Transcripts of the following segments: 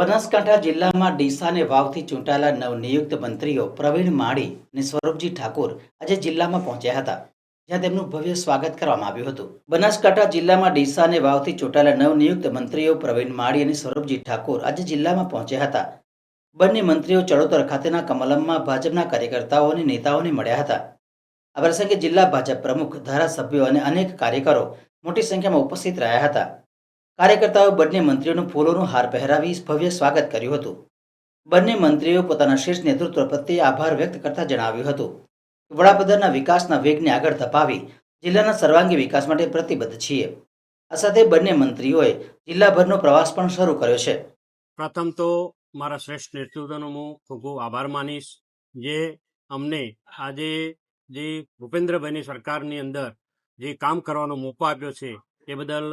બનાસકાંઠા જિલ્લામાં ડીસાને વાવથી ચૂંટાયેલા નવનિયુક્ત મંત્રીઓ પ્રવીણ માળી અને સ્વરૂપજી ઠાકોર આજે જિલ્લામાં પહોંચ્યા હતા, જ્યાં તેમનું ભવ્ય સ્વાગત કરવામાં આવ્યું હતું. બનાસકાંઠા જિલ્લામાં ડીસા અને વાવથી ચૂંટાયેલા નવનિયુક્ત મંત્રીઓ પ્રવીણ માળી અને સ્વરૂપજી ઠાકોર આજે જિલ્લામાં પહોંચ્યા હતા. બંને મંત્રીઓ ચડોતર ખાતેના કમલમમાં ભાજપના કાર્યકર્તાઓ અને નેતાઓને મળ્યા હતા. આ પ્રસંગે જિલ્લા ભાજપ પ્રમુખ, ધારાસભ્યો અને અનેક કાર્યકરો મોટી સંખ્યામાં ઉપસ્થિત રહ્યા હતા. કાર્યકર્તાઓ બંને મંત્રીઓનું ફૂલોનું હાર પહેરાવી ભવ્ય સ્વાગત કર્યું હતું. બંને મંત્રીઓ પોતાના શ્રેષ્ઠ નેતૃત્વ પ્રત્યે આભાર વ્યક્ત કરતા જણાવ્યું હતું. વડાપ્રધાનના વિકાસના વેગને આગળ ધપાવી જિલ્લાના સર્વાંગી વિકાસ માટે પ્રતિબદ્ધ છીએ. આ સાથે બંને મંત્રીઓએ જિલ્લાભરનો પ્રવાસ પણ શરૂ કર્યો છે. પ્રથમ તો મારા શ્રેષ્ઠ નેતૃત્વનો હું ખૂબ ખૂબ આભાર માનીશ જે અમને આજે જે ભૂપેન્દ્રભાઈની સરકારની અંદર જે કામ કરવાનો મોકો આપ્યો છે એ બદલ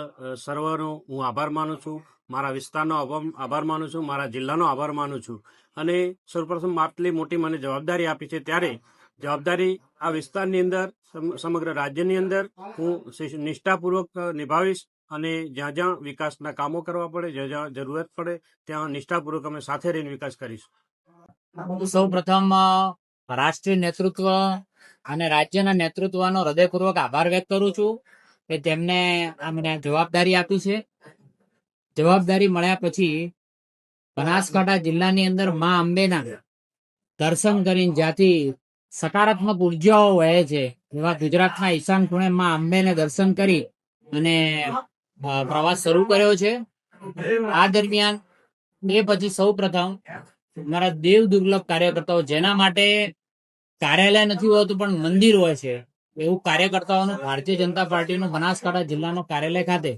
સર્વનો હું આભાર માનું છું. મારા વિસ્તારનો આભાર માનું છું. મારા જિલ્લાનો આભાર માનું છું. અને સૌપ્રથમ આટલી મોટી મને જવાબદારી આપી છે ત્યારે જવાબદારી આ વિસ્તારની અંદર સમગ્ર રાજ્યની અંદર હું નિષ્ઠાપૂર્વક નિભાવીશ અને જ્યાં જ્યાં વિકાસના કામો કરવા પડે, જ્યાં જ્યાં જરૂરત પડે, ત્યાં નિષ્ઠાપૂર્વક અમે સાથે રહીને વિકાસ કરીશું. સૌ પ્રથમ રાષ્ટ્રીય નેતૃત્વ અને રાજ્યના નેતૃત્વનો હૃદયપૂર્વક આભાર વ્યક્ત કરું છું. કે તેમને અમને જવાબદારી આપી છે. જવાબદારી મળ્યા પછી બનાસકાંઠા જિલ્લાની અંદર મા અંબેના દર્શન કરીને જ્યાંથી સકારાત્મક ઉર્જાઓ વહે છે, એવા ગુજરાતના ઈશાન ખૂણે મા અંબેને દર્શન કરી અને પ્રવાસ શરૂ કર્યો છે. આ દરમિયાન એ પછી સૌ પ્રથમ મારા દેવ દુર્લભ કાર્યકર્તાઓ જેના માટે કાર્યાલય નથી હોતું પણ મંદિર હોય છે. એવું કાર્યકર્તાઓનું ભારતીય જનતા પાર્ટીનું બનાસકાંઠા જિલ્લાનો કાર્યાલય ખાતે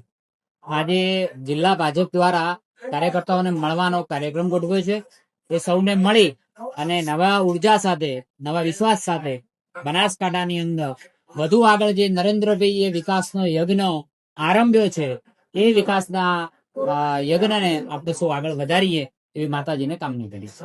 આજે જિલ્લા ભાજપ દ્વારા કાર્યકર્તાઓને મળવાનો કાર્યક્રમ ગોઠવ્યો છે. એ સૌને મળી અને નવા ઊર્જા સાથે નવા વિશ્વાસ સાથે બનાસકાંઠાની અંદર વધુ આગળ જે નરેન્દ્રભાઈ એ વિકાસનો યજ્ઞ આરંભ્યો છે એ વિકાસના યજ્ઞને આપણે સૌ આગળ વધારીએ એવી માતાજીને કામની કરીશ